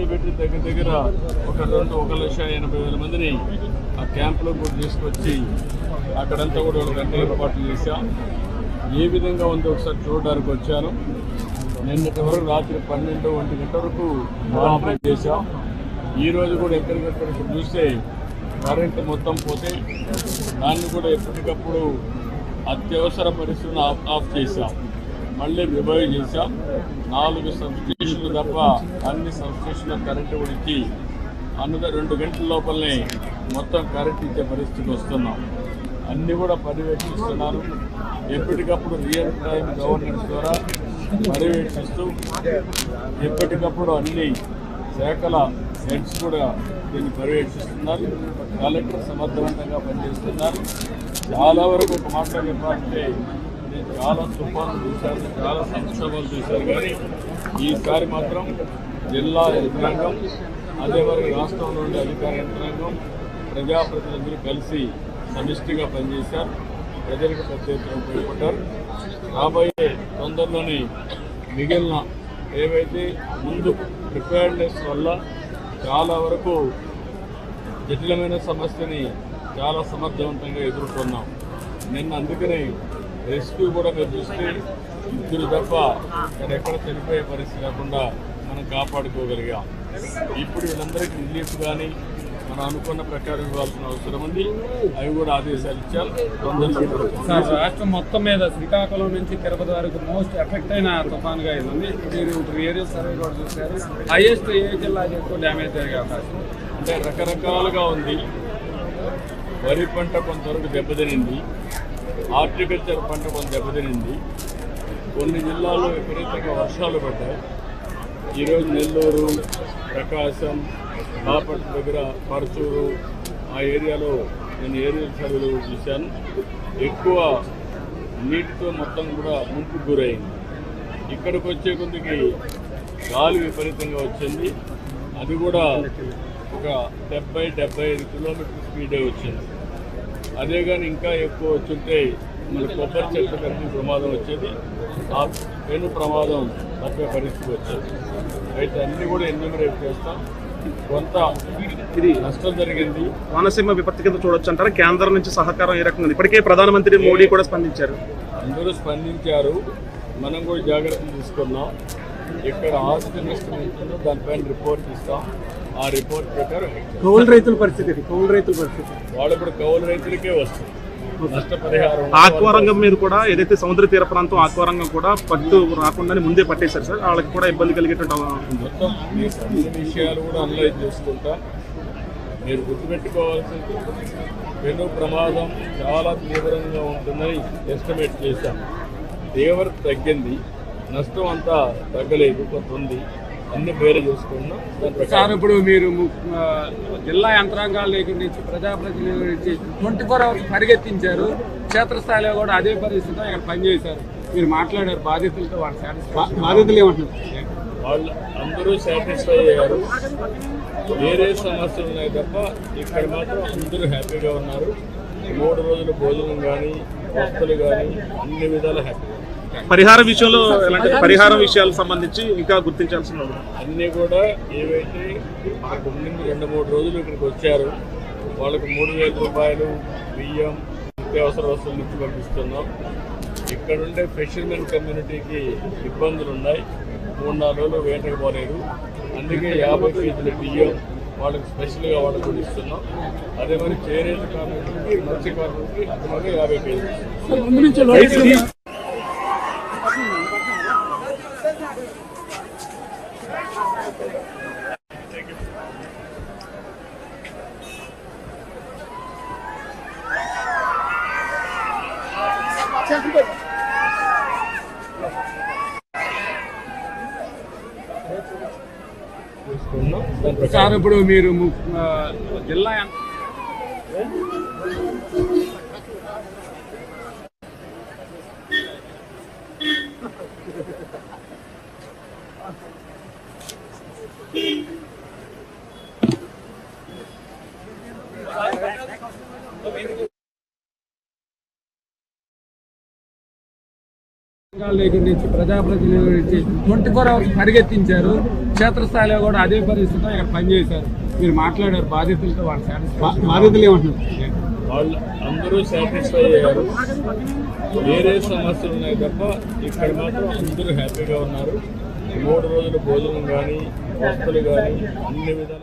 అన్ని పెట్టి దగ్గర దగ్గర ఒక రెండు ఒక లక్ష ఎనభై వేల మందిని ఆ క్యాంపులో కూడా తీసుకొచ్చి అక్కడంతా కూడా ఒక గంట ఏర్పాట్లు చేశాం. ఏ విధంగా ఉందో ఒకసారి చూడడానికి వచ్చాను. నిన్నటి వరకు రాత్రి పన్నెండు ఒంటి గంట వరకు ఆపరేట్ చేశాం. ఈరోజు కూడా ఎక్కడికక్కడ ఇప్పుడు చూస్తే కరెంటు మొత్తం పోతే దాన్ని కూడా ఎప్పటికప్పుడు అత్యవసర పరిస్థితులను ఆఫ్ ఆఫ్ చేశాం. మళ్ళీ రివైవ్ చేశాం. నాలుగు సబ్స్టేషన్లు తప్ప అన్ని సబ్స్టేషన్ల కరెంటు ఉడికి ఇచ్చి అన్నద రెండు గంటల లోపలనే మొత్తం కరెంట్ ఇచ్చే పరిస్థితికి వస్తున్నాం. అన్నీ కూడా పర్యవేక్షిస్తున్నారు ఎప్పటికప్పుడు రియల్ టైం గవర్నెన్స్ ద్వారా పర్యవేక్షిస్తూ ఎప్పటికప్పుడు అన్ని శాఖల హెడ్స్ కూడా దీన్ని పర్యవేక్షిస్తున్నారు. కలెక్టర్ సమర్థవంతంగా పనిచేస్తున్నారు. చాలా వరకు ఒక మాట చెప్పాలంటే నేను చాలా తుఫాను చూశారు చాలా సంక్షోభాలు చూశారు కానీ ఈసారి మాత్రం జిల్లా యంత్రాంగం అదే వరకు రాష్ట్రంలో ఉండే అధికార యంత్రాంగం ప్రజాప్రతినిధులు కలిసి సమిష్టిగా పనిచేశారు. ప్రజలకు పెద్ద ఎత్తున ఉపయోగపడ్డారు. రాబోయే తొందరలోనే మిగిలిన ఏవైతే ముందు ప్రిపేర్నెస్ వల్ల చాలా వరకు జటిలమైన సమస్యని చాలా సమర్థవంతంగా ఎదుర్కొన్నాం. నిన్న అందుకనే రెస్క్యూ కూడా మీరు చూస్తే ఇద్దరు తప్ప ఇక్కడ ఎక్కడ చనిపోయే పరిస్థితి లేకుండా మనం కాపాడుకోగలిగాం. ఇప్పుడు వీళ్ళందరికీ రిలీఫ్ కానీ మనం అనుకున్న ప్రకారం ఇవ్వాల్సిన అవసరం ఉంది. అవి కూడా ఆదేశాలు ఇచ్చారు. రాష్ట్రం మొత్తం మీద శ్రీకాకుళం నుంచి తిరుపతి వరకు మోస్ట్ ఎఫెక్ట్ అయిన తుఫాన్గా ఇది ఉంది మీరు ఇప్పుడు ఏరియా సర్వే కూడా చూశారు? హైయెస్ట్ ఏ జిల్లాకి ఎక్కువ డ్యామేజ్ జరిగే అవకాశం? అంటే రకరకాలుగా ఉంది. వరి పంట కొంతవరకు దెబ్బతినింది. హార్టికల్చర్ పంట కొంత దెబ్బతినింది. కొన్ని జిల్లాల్లో విపరీతంగా వర్షాలు పడ్డాయి. ఈరోజు నెల్లూరు ప్రకాశం బాపట్ల దగ్గర పరచూరు ఆ ఏరియాలో నేను ఏరియల్ సర్వేలు చూశాను. ఎక్కువ నీటితో మొత్తం కూడా ముంపు గురైంది. ఇక్కడికి వచ్చే కొద్దికి గాలి విపరీతంగా వచ్చింది. అది కూడా ఒక డెబ్బై డెబ్బై ఐదు కిలోమీటర్ స్పీడే వచ్చింది. అదే కానీ ఇంకా ఎక్కువ వచ్చుంటే మన కొబ్బరి చెట్ల కలిసి ప్రమాదం వచ్చేది. ఆ పెను ప్రమాదం తప్పే పరిస్థితి వచ్చేది. అయితే అన్ని కూడా ఎన్యూమరేట్ చేస్తాం? కొంత ఇది నష్టం జరిగింది. కోనసీమ విపత్తి కింద చూడొచ్చు అంటారా? కేంద్రం నుంచి సహకారం ఏ రకంగా ఇప్పటికే ప్రధానమంత్రి మోడీ కూడా స్పందించారు. అందరూ స్పందించారు. మనం కూడా జాగ్రత్తలు తీసుకున్నాం. ఇక్కడ ఆస్తి నష్టం ఉంటుందో దానిపైన రిపోర్ట్ ఇస్తాం. ఆ రిపోర్ట్ ప్రకారం కౌలు రైతుల పరిస్థితి కౌలు రైతుల పరిస్థితి. వాళ్ళు కూడా కౌలు రైతులకే వస్తుంది నష్టపరిహారం ఆక్వా రంగం మీద కూడా ఏదైతే సముద్ర తీర ప్రాంతం ఆక్వా రంగం కూడా పట్టు రాకుండానే ముందే పట్టేశారు సార్. వాళ్ళకి కూడా ఇబ్బంది కలిగేటువంటి. మొత్తం విషయాలు కూడా అనలైజ్ చేసుకుంటా మీరు గుర్తుపెట్టుకోవాల్సింది పెను ప్రమాదం చాలా తీవ్రంగా ఉంటుందని ఎస్టిమేట్ చేశాం. తీవ్రత తగ్గింది నష్టం అంతా తగ్గలేదు కొంత ఉంది. అన్ని పేరు చేసుకున్నాం సార్ ఇప్పుడు మీరు జిల్లా యంత్రాంగాల దగ్గర నుంచి ప్రజాప్రతినిధుల నుంచి ట్వంటీ ఫోర్ అవర్స్ పరిగెత్తించారు. క్షేత్రస్థాయిలో కూడా అదే పరిస్థితిలో ఇక్కడ పనిచేశారు. మీరు మాట్లాడారు బాధితులతో వాళ్ళు సాటిస్ఫై బాధితులు ఏమంటున్నారు? వాళ్ళు అందరూ సాటిస్ఫై అయ్యారు. వేరే సమస్యలు ఉన్నాయి తప్ప ఇక్కడ మాత్రం అందరూ హ్యాపీగా ఉన్నారు. మూడు రోజుల భోజనం కానీ వస్తువులు కానీ అన్ని విధాలు హ్యాపీగా. పరిహార విషయంలో ఎలాంటి పరిహారం విషయాలకు సంబంధించి ఇంకా గుర్తించాల్సిన. అన్నీ కూడా ఏవైతే ముందు రెండు మూడు రోజులు ఇక్కడికి వచ్చారు వాళ్ళకి మూడు వేల రూపాయలు బియ్యం నిత్యావసర వస్తువులు ఇచ్చి పంపిస్తున్నాం. ఇక్కడ ఉండే ఫిషర్మెన్ కమ్యూనిటీకి ఇబ్బందులు ఉన్నాయి. మూడు నాలుగు రోజులు వేటకు పోలేదు. అందుకే యాభై కేజీల బియ్యం వాళ్ళకి స్పెషల్గా వాళ్ళకి కూడా ఇస్తున్నాం. అదే మరి చేనేత కార్మికులకి మత్స్య కార్మికులకి అదనంగా యాభై కేజీలు సార్ ఇప్పుడు మీరు జిల్లా దగ్గర నుంచి ప్రజాప్రతినిధుల నుంచి ట్వంటీ ఫోర్ అవర్స్ పరిగెత్తించారు. క్షేత్రస్థాయిలో కూడా అదే పరిస్థితిలో ఇక్కడ పనిచేశారు. మీరు మాట్లాడారు బాధితులతో వాళ్ళు బాధితులు ఏమంటున్నారు? వాళ్ళు అందరూ సాటిస్ఫై అయ్యారు. వేరే సమస్యలు ఉన్నాయి తప్ప ఇక్కడ మాత్రం అందరూ హ్యాపీగా ఉన్నారు. మూడు రోజుల భోజనం కానీ వస్తువులు కానీ అన్ని విధాల